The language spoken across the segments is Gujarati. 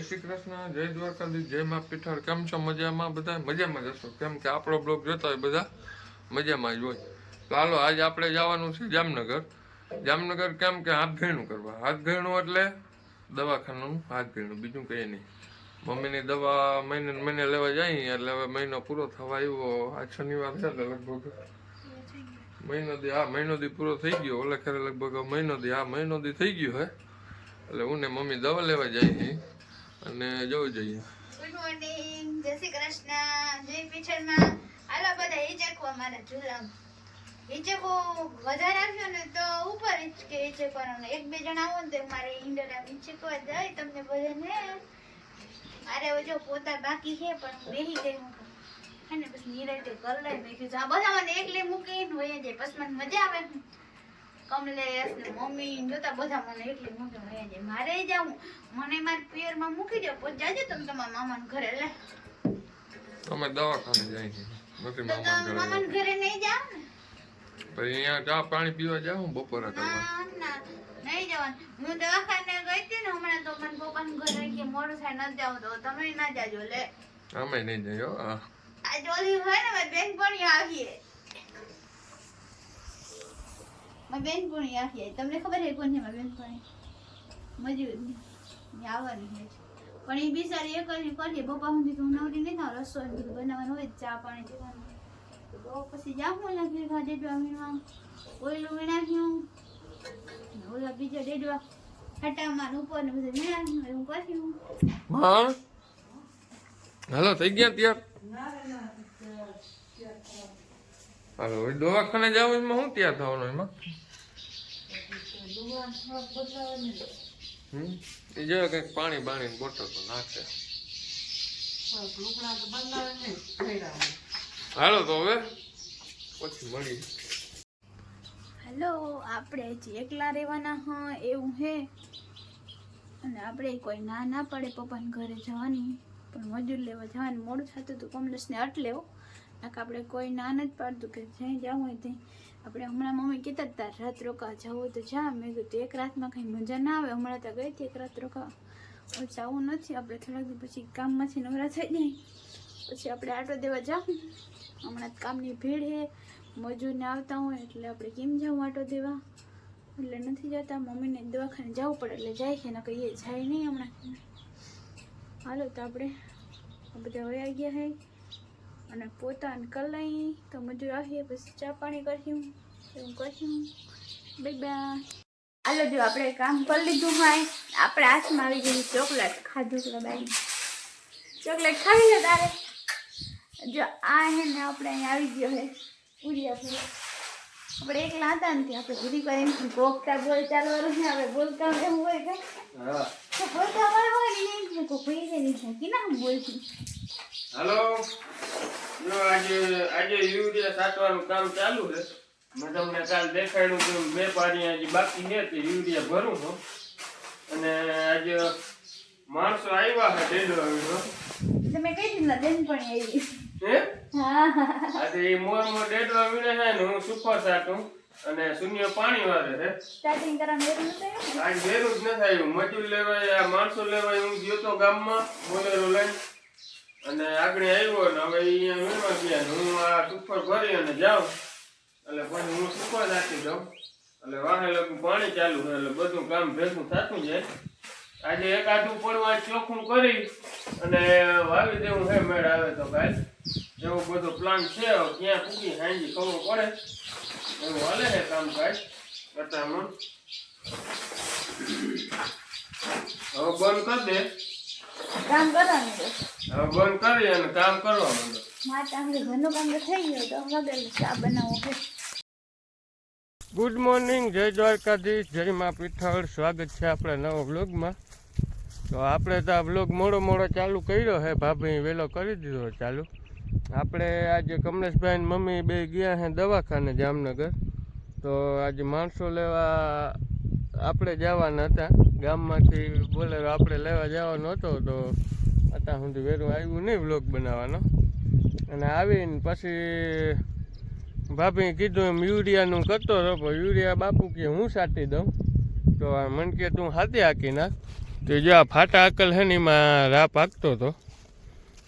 શ્રી કૃષ્ણ, જય દ્વારકાધીશ, જય મા પીઠાર. કેમ છો? મજામાં? બધા મજામાં જશો કેમ કે આપણો બ્લોગ જોતા હોય બધા મજામાં જ હોય. તો હાલો, આજે આપણે જવાનું છે જામનગર. જામનગર કેમ કે હાથ ઘેણું કરવા. હાથ ઘેરણું એટલે દવાખાનું, હાથ ઘેણું, બીજું કંઈ નહીં. મમ્મીની દવા મહિને મહિને લેવા જાય એટલે હવે મહિનો પૂરો થવા આવ્યો. આ શનિવાર છે એટલે લગભગ મહિનો દી, હા, મહિનો દી પૂરો થઈ ગયો. ઓલે ખરે લગભગ મહિનો દી, હા, મહિનો દી થઈ ગયો હે. એટલે હું ને મમ્મી દવા લેવા જાય અને જોવું જોઈએ. ગુડ મોર્નિંગ જય શ્રી કૃષ્ણ. જય પીછળમાં. હાલો બધા હિચકો અમારા ઝૂલામાં હિચકો વધારે આવ્યો ને તો ઉપર હિચકે હિચકવાનો એક બે જણા આવો ને તો મારે ઈંડોરા હિચકવા જાય તમને બધાને. મારે હજુ પોતા બાકી છે, પણ બેહી ગઈ હું. અને પછી નિરાતે કર લઈ મેં કીધું આ બધા મને એકલી મૂકીને હોય જાય. પછી મને મજા આવે. કમલેશ ને મમ્મી જોતા બધા મને એટલી મૂકીને વહી જાય મારે જાવું મને મારા પિયરમાં મૂકી દો પછી જાજો તમે તમારા મામાના ઘરે લે. તમે દવાખાને જાય છે. નથી મામા ને મામાના ઘરે નહીં જાવ ને? પછી અહીંયા ચા પાણી પીવા જાઉં બપોરા કરવા ના ના. નહીં જવાનું. હું દવાખાને ગઈ હતી ને હમણાં તો મને પપ્પાનું ઘરે કે મોડું થાય ન જાવ તો તમે ના જાજો લે. અમે નહીં જઈએ આ જોલી હોય ને મારી બેનપણી આવીએ. મારી બેનપણી આવી તમને ખબર છે કોણ છે મારી બેનપણી મજૂરી આવવાની છે. પણ એ બિચારી એક જ કરીએ બપા સુધી તો નવરી નહીં થાવ. રસોઈ ને બધું બનાવવાનું હોય ચા પાણી પીવાનું. તો પછી જાઉં લાગ્યું ખા ડેડવા વીણવા ઓયલું વીણાવ્યું ઓલા બીજા ડેડવા હટામાં ઉપર ને બધું વીણાવ્યું એવું કર્યું. હાલો, થઈ ગયા ત્યાર? હાલો દવાખાને જાવ એમાં શું તૈયાર થવાનું એમાં? એ જો કંઈક પાણી બાણી બોટલ તો નાખે. હાલો તો હવે પછી મળી હેલો આપણે હજી એકલા રહેવાના હા એવું હે? અને આપણે કોઈ ના ના પડે પપ્પાને ઘરે જવાની. પણ મજૂર લેવા જવાનું મોડું થતું હતું. કમલેશને અટલે લેવો. નાક આપણે કોઈ ના નથી પાડતું કે જ્યાં જવું હોય ત્યાં. આપણે હમણાં મમ્મી કહેતા હતા, રાત રોકા જવું તો જા. મેં કીધું, એક રાતમાં કંઈ મજા ના આવે. હમણાં તો ગઈ હતી, એક રાત રોકા જવું નથી. આપણે થોડાક દિવસ પછી કામમાંથી નવરા થઈ જાય. પછી આપણે આટો દેવા જાઉં. હમણાં કામની ભીડ હે મજૂરને આવતા હોય એટલે આપણે કેમ જાઉં આટો દેવા? એટલે નથી જતા. મમ્મીને દવાખાને જવું પડે એટલે જાય છે ને કહીએ જાય નહીં હમણાં. હાલો તો આપણે આ બધા વયા ગયા હે. અને પોતાને કલાઈ તો મજૂર આવીએ પછી ચા પાણી કર્યું એવું કર્યું બે બાય હાલો જો આપણે કામ કરી લીધું હોય આપણે હાથમાં આવી ગયું ચોકલેટ ખાધું એટલે બાઈ ચોકલેટ ખાવી છે તારે? જો આ હે ને આપણે અહીંયા આવી ગયો હે ઉડિયા ફેરો આપણે એકલા હતા ને ત્યાં આપણે ઘડી કરીને ગોખતા બોલ ચાલવાનું છે આપણે બોલતા એમ હોય કે? તો બોલતા હોય ને કોઈ ભઈ નહીં કે ના બોલતી. હાલો? જો આજે આજે યુરિયા સાચવાનું કામ ચાલુ છે. મેં તમને કાલ દેખાડ્યું કે બે પાણી આજે બાકી છે તે યુરિયા ભરું છું. અને આજે માણસો આવ્યા છે ડેડો આવીનો તમે કઈ રીતના બેનપણી આવી? હે? આજે એ મોર મોર ડેડો વીણે છે ને હું સુપર સાટું અને શૂન્ય પાણી વાળે છે. સ્ટાર્ટિંગ કરવાનું એવું નથી આવ્યું? આજ વેરું જ નથી આવ્યું. મજૂર લેવાય આ માણસો લેવાય. હું ગયો તો ગામમાં બોલેરો લઈને. અને આગળ આવ્યો ને હવે અહીંયા મેળવા ગયા હું આ સુપર ભરી અને જાઉં. એટલે પછી હું સુપર નાખી દઉં. એટલે વાહે લગું પાણી ચાલુ છે, એટલે બધું કામ ભેગું થતું જાય. આજે એકાદું પડવા ચોખ્ખું કરી અને વાવી દેવું હે મેળ આવે તો કાલ જેવો બધો પ્લાન છે ક્યાં પૂગી હાંજી ખબર પડે. એવું હાલે છે કામકાજ અત્યારમાં હવે બંધ કરી દે. કામ કરવાનું હવે બંધ કરી અને કામ કરવા માંડો મારે આપણે ઘરનું કામ તો થઈ ગયું તો વગર ચા બનાવવો છે. ગુડ મોર્નિંગ જય દ્વારકાધીશ જય મા પીઠળ સ્વાગત છે આપણા નવા વ્લોગમાં. તો આપણે તો આ વ્લોગ મોડો મોડો ચાલુ કર્યો હે ભાભી વહેલો કરી દીધો ચાલુ. આપણે આજે કમલેશભાઈ મમ્મી બે ગયા હે દવાખાને જામનગર. તો આજે માણસો લેવા આપણે જવાના હતા. ગામમાંથી બોલેરો આપણે લેવા જવાનો હતો તો અત્યાર સુધી વેરું આવ્યું નહીં વ્લોગ બનાવવાનો. અને આવીને પછી ભાભી કીધું એમ યુરિયાનું કરતો હતો પણ યુરિયા બાપુ કે હું સાટી દઉં? તો મને કે તું હાથે હાકી નાખ. તો જો આ ફાટા અકલ છે ને એમાં રા પાકતો હતો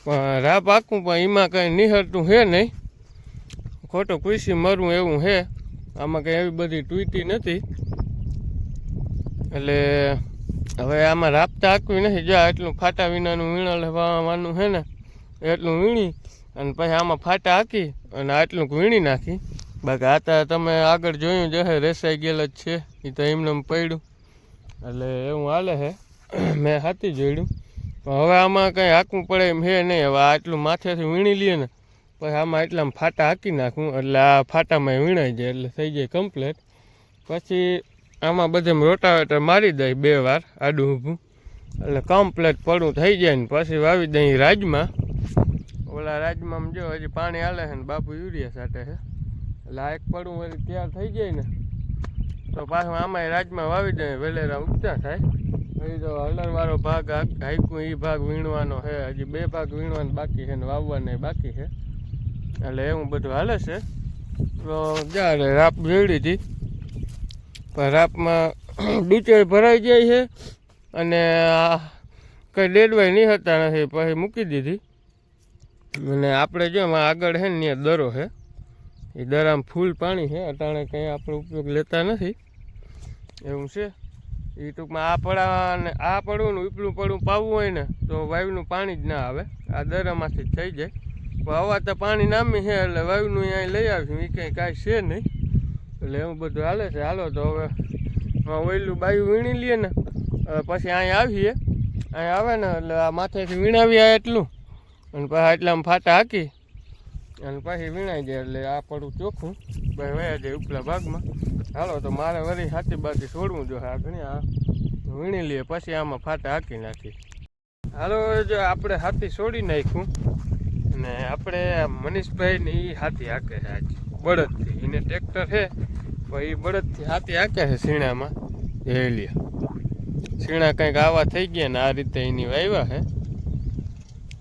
પણ રા પાકું પણ એમાં કંઈ નિહળતું છે નહીં. ખોટો કૃષિ મરવું એવું છે આમાં કંઈ એવી બધી તૂટી નથી. એટલે હવે આમાં રાપતા હાંકવી નથી. જો, એટલું ફાટા વિનાનું વીણા લેવાનું છે ને, એટલું વીણી અને પછી આમાં ફાટા હાકી અને આટલું વીણી નાખી. બાકી આ તો તમે આગળ જોયું જ હે રેસાઈ ગયેલ જ છે. એ તો એમને એમ પડ્યું. એટલે એવું હાલે છે મેં હાથી જોડ્યું. પણ હવે આમાં કંઈ હાંકવું પડે એમ છે નહીં. હવે આટલું માથેથી વીણી લઈએ ને, પછી આમાં એટલામાં ફાટા હાંકી નાખું. એટલે આ ફાટામાં વીણાઈ જાય, એટલે થઈ જાય કમ્પ્લેટ પછી આમાં બધે રોટાવેટર મારી દઈ બે વાર આડું ઊભું. એટલે કમ્પ્લેટ પડું થઈ જાય ને પછી વાવી દઈ રાજમાં. ઓલા રાજમાં જો હજી પાણી હાલે છે ને બાપુ યુરિયા સાટે છે. એટલે આ એક પડું વળી તૈયાર થઈ જાય ને, તો પાછું આમાં રાજમાં વાવી દઈએ, વેલેરા ઉગતા થાય. પછી તો હલણવાળો ભાગ હાઈકું એ ભાગ વીણવાનો છે, હજી બે ભાગ વીણવાનો બાકી છે ને વાવવાના બાકી છે. એટલે એવું બધું હાલે છે. તો જ્યારે રાપ જોડી હતી. રાપમાં ડૂચર ભરાઈ જાય છે અને કંઈ ડેડવાય નહીં હતા નથી પછી મૂકી દીધી. અને આપણે જો એમાં આગળ છે ને ત્યાં દરો છે. એ દરામાં ફૂલ પાણી છે, અટાણે કંઈ આપણે ઉપયોગ લેતા નથી. એવું છે. એ ટૂંકમાં આ પડા ને આ પડવું ને ઉપલું પડવું પાવવું હોય ને તો વાયુનું પાણી જ ના આવે. આ દરામાંથી જ થઈ જાય. પણ હવા તો પાણી નામી છે એટલે વાયુનું અહીં લઈ આવ્યું એ કંઈ કાંઈ છે નહીં. એટલે એવું બધું હાલે છે. હાલો તો હવે ઓયલું બાયું વીણી લઈએ ને. પછી અહીંયા આવીએ. અહીં આવે ને એટલે આ માથેથી વીણાવી આ એટલું. અને પછી એટલામાં ફાટા હાકી. અને પછી વીણાઈ જાય એટલે આ પડું ચોખ્ખું. પછી વયા જાય ઉપલા ભાગમાં. હાલો તો મારે વળી હાથી બાથી છોડવું જોઈએ આ ઘણી આ વીણી લઈએ, પછી આમાં ફાટા હાકી નાખી હાલો, જો આપણે હાથી છોડી નાખ્યું. અને આપણે મનીષભાઈ ને એ હાથી હાકે છે આજ. બળદથી. એને ટ્રેક્ટર છે. એ બળદથી હાથી હાકે છે સીણામાં. હેલિયા સીણા કંઈક આવા થઈ ગયા ને આ રીતે એની વાવ્યા છે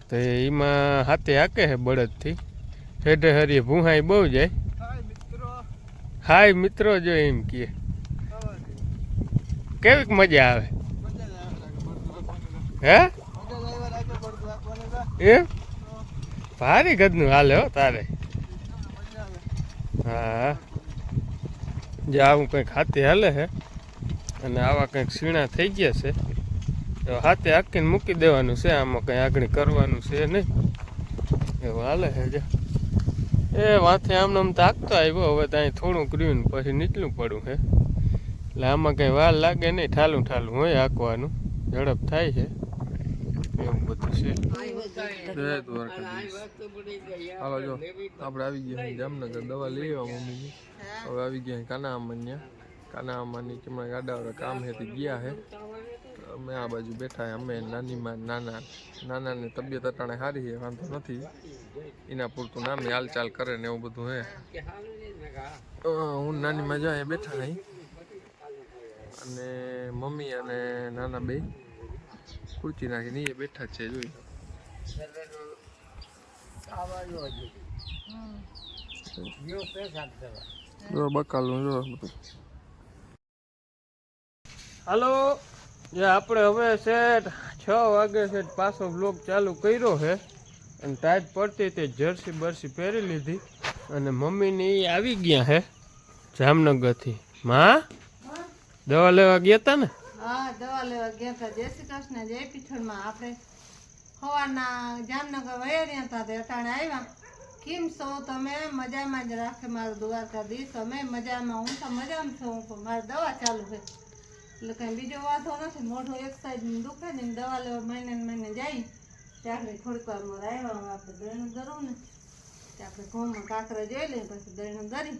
તો એમાં હાથે હાકે છે બળદથી હેઠે હરીએ ભૂહાઈ બહુ જાય. હાય મિત્રો. જો એમ કહે. કેવીક મજા આવે? હે? એમ? ભારી ગદનું હાલે હો તારે. હા. જે આવું કંઈક હાથે હાલે છે અને આવા કંઈક સીણા થઈ ગયા છે, તો હાથે હાકીને મૂકી દેવાનું છે, આમાં કંઈ આગળ કરવાનું છે નહીં. એવું હાલે છે જો. એ આમને આમ તો હાંકતો આવ્યો, હવે ત્યાં થોડું કર્યું ને પછી નીચલું પડું છે. એટલે આમાં કંઈ વાર લાગે નહીં ઠાલું ઠાલું હોય હાંકવાનું, ઝડપ થાય છે. એવું બધું છે. જો, આપણે આવી ગયા જામનગર. દવા લઈ આવ્યા મમ્મીની હવે આવી ગયા કાના અમન્યા. કાના અમ્માની ચમડા ગાડાવાળા કામ હેથી ગયા હે અમે આ બાજુ બેઠા હે અમે નાની માં નાના, નાનાની તબિયત અટાણે સારી છે, વાંધો નથી. એના પૂરતું નામે હાલચાલ કરે ને એવું બધું હે હું ને નાની મજા જાય બેઠા નહીં અને મમ્મી અને નાના બે. ખુરચી નાખીને એ બેઠા છે, જોઈ જો બકાલું જો બધું. હાલો, જે આપણે હવે સેટ છ વાગે સેટ પાછો બ્લોગ ચાલુ કર્યો છે, અને ટાઈટ પડતી તે જર્સી બરસી પહેરી લીધી, અને મમ્મીને એ આવી ગયા છે, જામનગરથી. માં? દવા લેવા ગયા તા ને? હા, દવા લેવા ગયા હતા. જય શ્રી કૃષ્ણ. જય પીઠળમાં. આપણે સવારના જામનગર વયા હતા તે અટાણે આવ્યા. કેમ છો તમે? મજામાં જ રાખે મારું દ્વારકાધીશ. અમે મજામાં. હું તો મજામાં છું. પણ મારી દવા ચાલુ છે. એટલે કંઈ બીજો વાંધો નથી. મોઢું એક સાઈડ દુખે ને દવા લેવા મહિને મહિને જાય. ત્યારે થોડીક વારમાં આવ્યા. આપણે દહીણું ધરું ને. આપણે ઘઉંમાં કાંકરા જોઈ લઈએ પછી દહીણું ધરી.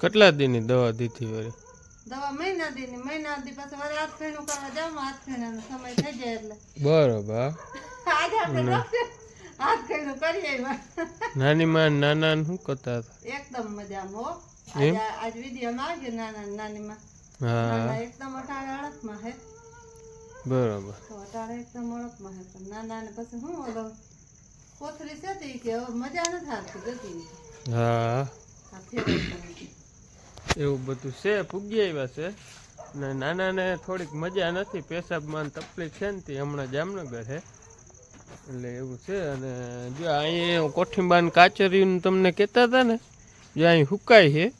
કેટલા દિનની દવા દીધી વળી? દવા મહિના દી ની મહિના દી પછી વળી હાથ ફેણું કરવા જાવ હાથ ફેણાનો સમય થઈ જાય એટલે. બરોબર. આજે આપણે હાથ ફેણું કરી નાની માં નાના શું કરતા હતા? એકદમ મજામાં હો. નાના ને નાનીમાં હા. બરોબર. તો એકદમમાં હે. પણ નાના ને પછી હું ઓલો કોથળી છે કે મજા નથી આવતી ગતી હા. એવું બધું છે પૂગી આવ્યા છે. ને નાનાને થોડીક મજા નથી, પેશાબમાં તકલીફ છે ને તે, હમણાં જામનગર છે એટલે એવું છે, અને જો અહીં કોઠીંબાન કાચરીનું તમને કહેતા હતા ને, જો અહીં હુકાય છે,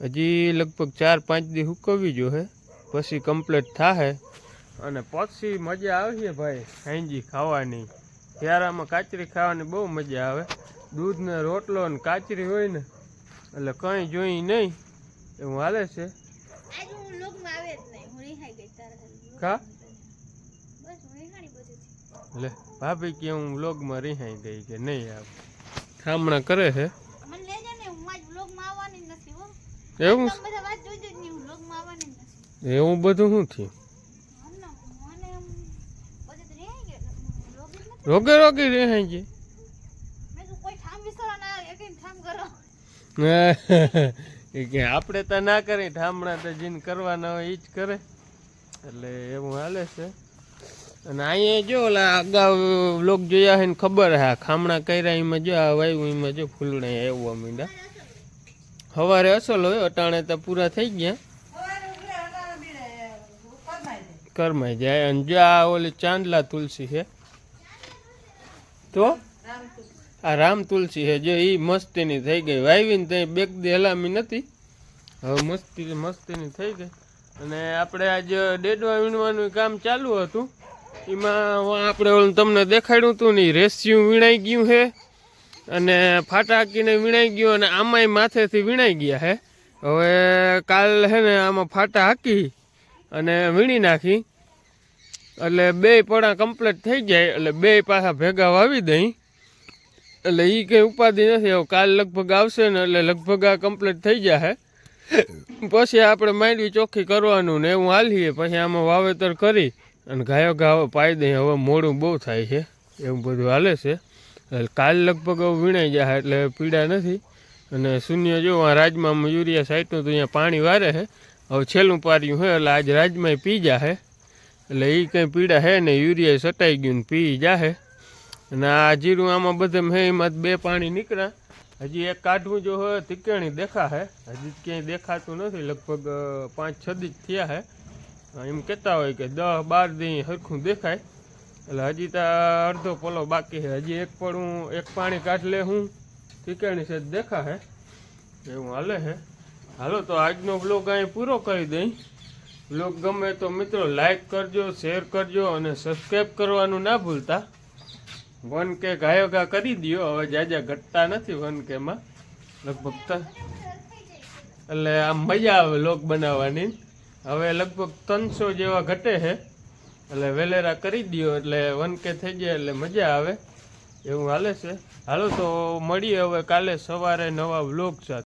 હજી લગભગ ચાર પાંચ દી હુકવવી જોઈએ પછી કમ્પ્લીટ થાહે. અને પછી મજા આવશે ભાઈ, હાંજી ખાવાની. શિયાળામાં કાચરી ખાવાની બહુ મજા આવે. દૂધને રોટલો ને કાચરી હોય ને, એટલે કંઈ જોઈ નહીં. એવું હાલે છે? આજ હું લોકમાં આવે જ નહીં. હું રિહાઈ ગઈ તારા કા? બસ હું રિહાણી બધેથી લે ભાભી કે હું વ્લોગમાં રિહાઈ ગઈ કે નહીં આવે. ઠામણા કરે છે? મને લેજે ને હું આજ વ્લોગમાં આવવાની નથી હો. એવું? તમે બધા વાત જોજો જ નહીં હું વ્લોગમાં આવવાની નથી. એવું બધું શું થયું? વ્લોગ રોગે રોગે રિહાઈ ગઈ? મેં કીધું કોઈ ઠામ વિસરવા ના આવે એકઈ ઠામ કરો. એ કે આપણે તો ના કરી ઠામણા તો જીન કરવાના હોય એ જ કરે. એટલે એવું હાલે છે. અને અહીંયા જો ઓલા અગાઉ લોક જોયા હોય ને ખબર હા ખામણા કર્યા એમાં જો આ વાયુ એમાં જો ફૂલણા આવવા મીંડા સવારે અસલ હોય અટાણે તો પૂરા થઈ ગયા. કરમાઈ જાય. અને જો આ ઓલી ચાંદલા તુલસી છે. તું? આ રામ તુલસી છે, જો એ મસ્તીની થઈ ગઈ. વાવીને ત્યાં બેગ દે હલામી નથી. હવે મસ્તી મસ્તીની થઈ ગઈ. અને આપણે આજે ડેડવા વીણવાનું કામ ચાલુ હતું. એમાં આપણે ઓલું તમને દેખાડ્યું હતું ને રેસ્યું વીણાઈ ગયું છે. અને ફાટા હાકીને વીણાઈ ગયું અને આમાંય માથેથી વીણાઈ ગયા છે. હવે કાલ છે ને આમાં ફાટા હાકી અને વીણી નાખી. એટલે બે પડા કમ્પ્લીટ થઈ જાય, એટલે બે પાછા ભેગા વાવી દઈ. એટલે એ કંઈ ઉપાધિ નથી. હવે કાલ લગભગ આવશે ને એટલે લગભગ આ કમ્પ્લીટ થઈ જશે પછી આપણે માંડવી ચોખ્ખી કરવાનું ને એવું હાલીએ. પછી આમાં વાવેતર કરી અને ગાયો ગાવો પાઈ દઈએ. હવે મોડું બહુ થાય છે. એવું બધું હાલે છે. એટલે કાલ લગભગ હવે વીણાઈ જાય એટલે પીડા નથી. અને શૂન્ય જો, આ રાજમાં યુરિયા સાઈટનું તો અહીંયા પાણી વારે છે. હવે છેલ્લું પાર્યું છે, એટલે આજ રાજમાં પી જાહે. એટલે એ કંઈ પીડા હે ને યુરિયા સટાઈ ગયું ને પી જાહે. અને આ જીરું આમાં બધે મેં બે પાણી નીકળ્યા. હજી એક કાઢવું જો હોય તીકેણી દેખા હે હજી ક્યાંય દેખાતું નથી, લગભગ પાંચ, છ દી થયા હે. એમ કહેતા હોય કે દસ બાર દી સરખું દેખાય. એટલે હજી તો અડધો પોલો બાકી છે. હજી એક પડું એક પાણી કાઢ લે હું તીકેણી છે દેખા હે એવું હાલે છે. હાલો, તો આજનો બ્લોગ અહીં પૂરો કરી દઈ બ્લોગ ગમે તો મિત્રો, લાઈક કરજો, શેર કરજો અને સબસ્ક્રાઈબ કરવાનું ના ભૂલતા. વન કે ગાયો ગા કરી દ્યો. હવે જાજા ઘટતા નથી વન કેમાં લગભગ એટલે આમ મજા આવે લોક બનાવવાની. હવે લગભગ ત્રણસો જેવા ઘટે છે એટલે વેલેરા કરી દ્યો. એટલે વન કે થઈ જાય એટલે મજા આવે. એવું હાલે છે. હાલો તો મળીએ હવે કાલે સવારે નવા વ્લોગ સાથે.